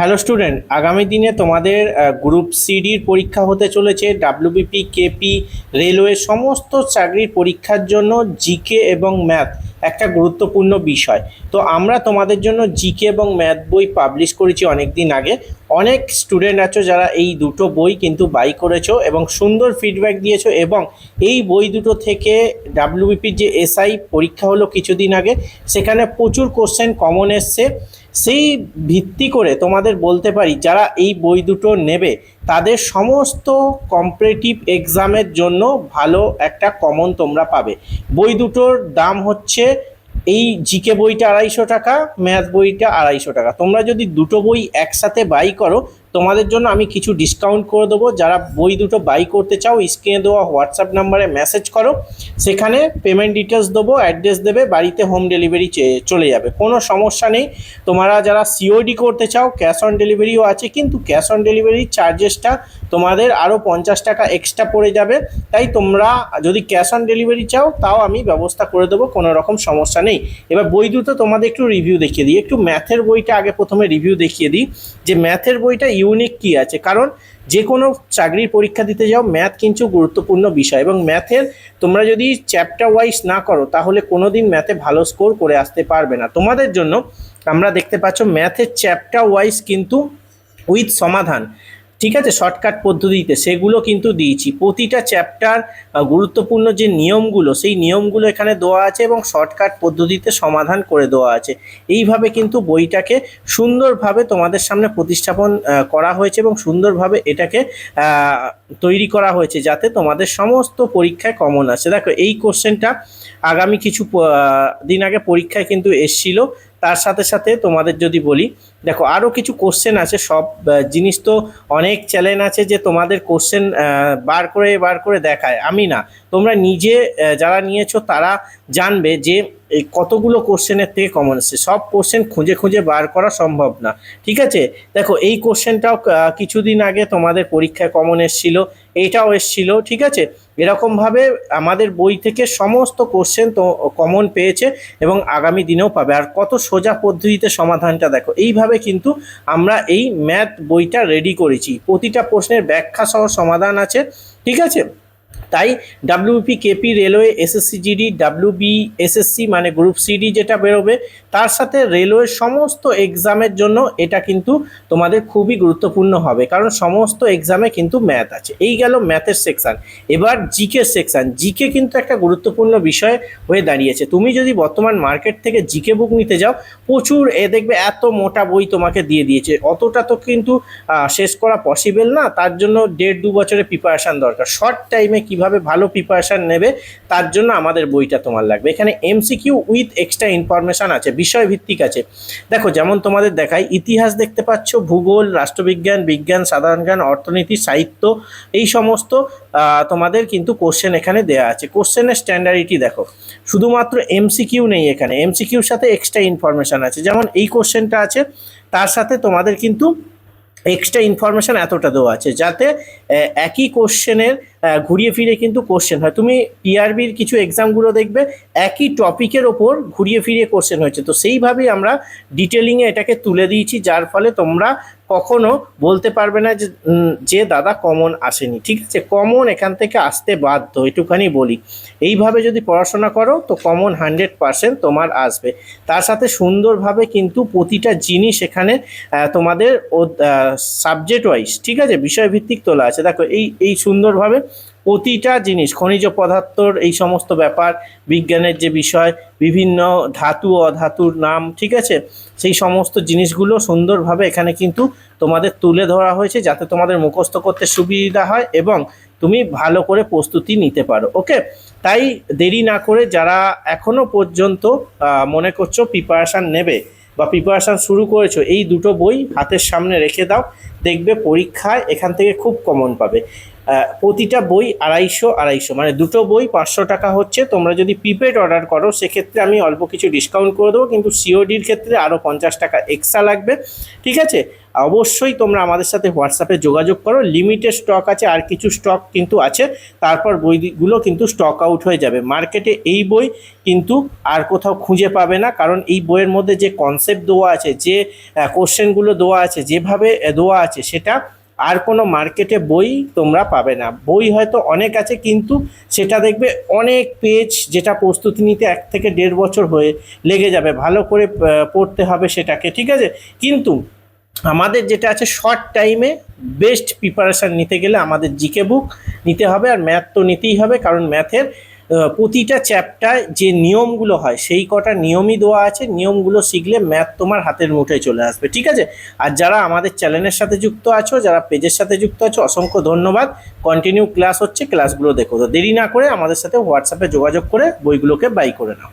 Hello student আগামী দিনে তোমাদের গ্রুপ সিডির পরীক্ষা হতে চলেছে ডাব্লিউবিপি কেপি রেলওয়ে সমস্ত চাকরির পরীক্ষার জন্য জিকে এবং ম্যাথ একটা গুরুত্বপূর্ণ বিষয়। তো আমরা তোমাদের জন্য জিকে এবং ম্যাথ বই পাবলিশ করেছি অনেক দিন আগে। অনেক স্টুডেন্ট আছো যারা এই দুটো বই কিন্তু বাই করেছ এবং সুন্দর ফিডব্যাক দিয়েছ এবং এই বই দুটো থেকে ডাব্লিউবিপির যে এসআই পরীক্ষা হলো কিছুদিন আগে, সেখানে প্রচুর কোশ্চেন কমন এসছে। সেই ভিত্তি করে তোমাদের বলতে পারি, যারা এই বই দুটো নেবে, তাদের সমস্ত কম্পিটিটিভ এক্সামের জন্য ভালো একটা কমন তোমরা পাবে। বই দুটোর দাম হচ্ছে এই জিকে বইটা আড়াইশো টাকা ম্যাথ বইটা আড়াইশো টাকা। তোমরা যদি দুটো বই একসাথে বাই করো তোমাদের জন্য আমি কিছু ডিসকাউন্ট করে দেবো। যারা বই দুটো বাই করতে চাও, স্ক্রিনে দেওয়া হোয়াটসঅ্যাপ নাম্বারে মেসেজ করো। সেখানে পেমেন্ট ডিটেলস দেবো অ্যাড্রেস দেবে, বাড়িতে হোম ডেলিভারি চলে যাবে। কোনো সমস্যা নেই। তোমরা যারা সিওডি করতে চাও ক্যাশ অন ডেলিভারিও আছে, কিন্তু ক্যাশ অন ডেলিভারি চার্জেসটা তোমাদের আরও পঞ্চাশ টাকা এক্সট্রা পড়ে যাবে। তাই তোমরা যদি ক্যাশ অন ডেলিভারি চাও, তাও আমি ব্যবস্থা করে দেবো, কোনো রকম সমস্যা নেই। এবার বই দুটো তোমাদের একটু রিভিউ দেখিয়ে দিই। একটু ম্যাথের বইটা আগে প্রথমে রিভিউ দেখিয়ে দিই। যে ম্যাথের বইটা ইউনিক কি আছে? কারণ যে কোনো চাকরির পরীক্ষা দিতে যাও ম্যাথ কিন্তু গুরুত্বপূর্ণ বিষয় এবং ম্যাথের তোমরা যদি চ্যাপ্টার ওয়াইজ না করো, তাহলে কোনো দিন ম্যাথে ভালো স্কোর করে আসতে পারবে না। তোমাদের জন্য আমরা দেখতে পাচ্ছ ম্যাথের চ্যাপ্টার ওয়াইজ কিন্তু উইথ সমাধান। ঠিক আছে শর্টকাট পদ্ধতিতে সেগুলো কিন্তু দিয়েছি। প্রতিটা চ্যাপ্টার গুরুত্বপূর্ণ যে নিয়মগুলো, সেই নিয়মগুলো এখানে দেওয়া আছে এবং শর্টকাট পদ্ধতিতে সমাধান করে দেওয়া আছে। এইভাবে কিন্তু বইটাকে সুন্দরভাবে তোমাদের সামনে প্রতিস্থাপন করা হয়েছে এবং সুন্দরভাবে এটাকে তৈরি করা হয়েছে যাতে তোমাদের সমস্ত পরীক্ষায় কমন আসে। দেখো, এই কোশ্চেনটা আগামী কিছু দিন আগে পরীক্ষায় কিন্তু এসছিল। তার সাথে সাথে তোমাদের যদি বলি, দেখো আরও কিছু কোশ্চেন আছে, সব জিনিস তো অনেক চ্যালেঞ্জ আছে যে তোমাদের কোশ্চেন বার করে বার করে দেখায়। আমি না, তোমরা নিজে যারা নিয়েছো তারা জানবে যে এই কতগুলো কোশ্চেনের থেকে কমন এসছে সব কোশ্চেন খুঁজে খুঁজে বার করা সম্ভব না। ঠিক আছে? দেখো, এই কোশ্চেনটাও কিছুদিন আগে তোমাদের পরীক্ষায় কমন এসছিল এইটাও এসছিল, ঠিক আছে? এরকমভাবে আমাদের বই থেকে সমস্ত কোশ্চেন তো কমন পেয়েছে এবং আগামী দিনেও পাবে। আর কত সোজা পদ্ধতিতে সমাধানটা দেখো। এইভাবে কিন্তু আমরা এই ম্যাথ বইটা রেডি করেছি। প্রতিটা প্রশ্নের ব্যাখ্যা সহ সমাধান আছে। ঠিক আছে? তাই WP KP railway SSC GD WB SSC মানে গ্রুপ সিডি যেটা বেরোবে, তার সাথে রেলওয়ের সমস্ত এক্সামের জন্য এটা কিন্তু তোমাদের খুবই গুরুত্বপূর্ণ হবে। কারণ সমস্ত এক্সামে কিন্তু ম্যাথ আছে। এই গেল ম্যাথের সেকশন এবার জিকে সেকশন জিকে কিন্তু একটা গুরুত্বপূর্ণ বিষয় হয়ে দাঁড়িয়েছে। তুমি যদি বর্তমান মার্কেট থেকে জিকে বুক নিতে যাও, প্রচুর এ দেখবে এত মোটা বই তোমাকে দিয়ে দিয়েছে। অতটা তো কিন্তু শেষ করা পসিবল না। তার জন্য দেড় দু বছরের প্রিপারেশান দরকার। শর্ট টাইমে কীভাবে ভালো প্রিপারেশান নেবে, তার জন্য আমাদের বইটা তোমার লাগবে। এখানে এমসিকিউ উইথ এক্সট্রা ইনফরমেশান আছে বিষয় ভিত্তিক আছে। দেখো, যেমন তোমাদের দেখায় ইতিহাস দেখতে পাচ্ছ, ভূগোল, রাষ্ট্রবিজ্ঞান, বিজ্ঞান, সাধারণ জ্ঞান, অর্থনীতি, সাহিত্য, এই সমস্ত তোমাদের কিন্তু কোশ্চেন এখানে দেওয়া আছে। কোশ্চেনের স্ট্যান্ডার্ডিটি দেখো, শুধুমাত্র এমসিকিউ নেই এখানে। এমসিকিউর সাথে এক্সট্রা ইনফরমেশান আছে। যেমন এই কোশ্চেনটা আছে, তার সাথে তোমাদের কিন্তু এক্সট্রা ইনফরমেশান এতটা দেওয়া আছে, যাতে একই কোশ্চেনের ঘুরিয়ে ফিরে কিন্তু কোশ্চেন হয়। তুমি পিআরবির কিছু এক্সামগুলো দেখবে, একই টপিকের ওপর ঘুরিয়ে ফিরিয়ে কোশ্চেন হয়েছে। তো সেইভাবেই আমরা ডিটেলিংয়ে এটাকে তুলে দিয়েছি, যার ফলে তোমরা কখনো বলতে পারবে না যে দাদা কমন আসেনি, ঠিক আছে? কমন এখান থেকে আসতে বাধ্য, এটুখানি বলি। এইভাবে যদি পড়াশোনা করো, তো কমন হান্ড্রেড পারসেন্ট তোমার আসবে। তার সাথে সুন্দরভাবে কিন্তু প্রতিটা জিনিস এখানে তোমাদের সাবজেক্ট ওয়াইজ ঠিক আছে? বিষয়ভিত্তিক তোলা আছে। দেখো, এই এই সুন্দরভাবে প্রতিটা জিনিস, খনিজ পদার্থর এই সমস্ত ব্যাপার, বিজ্ঞানের যে বিষয়, বিভিন্ন ধাতু, অধাতুর নাম, ঠিক আছে? সেই সমস্ত জিনিসগুলো সুন্দরভাবে এখানে কিন্তু তোমাদের তুলে ধরা হয়েছে যাতে তোমাদের মুখস্থ করতে সুবিধা হয় এবং তুমি ভালো করে প্রস্তুতি নিতে পারো, ওকে? তাই দেরি না করে যারা এখনও পর্যন্ত মনে করছ প্রিপারেশান নেবে বা প্রিপারেশান শুরু করেছ, এই দুটো বই হাতের সামনে রেখে দাও, দেখবে পরীক্ষায় এখান থেকে খুব কমন পাবে। প্রতিটা বই আড়াইশো আড়াইশো মানে দুটো বই পাঁচশো টাকা হচ্ছে। তোমরা যদি প্রিপেড অর্ডার করো, সেক্ষেত্রে আমি অল্প কিছু ডিসকাউন্ট করে দেবো, কিন্তু সিওডির ক্ষেত্রে আরও পঞ্চাশ টাকা এক্সট্রা লাগবে। ঠিক আছে? অবশ্যই তোমরা আমাদের সাথে হোয়াটসঅ্যাপে যোগাযোগ করো। লিমিটেড স্টক আছে, আর কিছু স্টক কিন্তু আছে। তারপর বইগুলো কিন্তু স্টক আউট হয়ে যাবে। মার্কেটে এই বই কিন্তু আর কোথাও খুঁজে পাবে না, কারণ এই বইয়ের মধ্যে যে কনসেপ্ট দেওয়া আছে, যে কোশ্চেনগুলো দেওয়া আছে, যেভাবে দেওয়া আছে, সেটা আর কোনো মার্কেটে বই তোমরা পাবে না। বই হয়তো অনেক আছে, কিন্তু সেটা দেখবে অনেক পেজ যেটা প্রস্তুতি নিতে এক থেকে দেড় বছর হয়ে লেগে যাবে। ভালো করে পড়তে হবে সেটাকে, ঠিক আছে? কিন্তু আমাদের যেটা আছে শর্ট টাইমে বেস্ট প্রিপারেশান নিতে গেলে আমাদের জিকে বুক নিতে হবে, আর ম্যাথ তো নিতেই হবে, কারণ ম্যাথের প্রতিটা চ্যাপ্টার যে নিয়মগুলো হয়, সেই কটা নিয়মই দেওয়া আছে। নিয়মগুলো শিখলে ম্যাথ তোমার হাতের মুঠোয় চলে আসবে, ঠিক আছে? আর যারা আমাদের চ্যানেলের সাথে যুক্ত আছো, যারা পেজের সাথে যুক্ত আছো, অসংখ্য ধন্যবাদ। কন্টিনিউ ক্লাস হচ্ছে ক্লাসগুলো দেখো। তো দেরি না করে আমাদের সাথে হোয়াটসঅ্যাপে যোগাযোগ করে বইগুলোকে বাই করে নাও।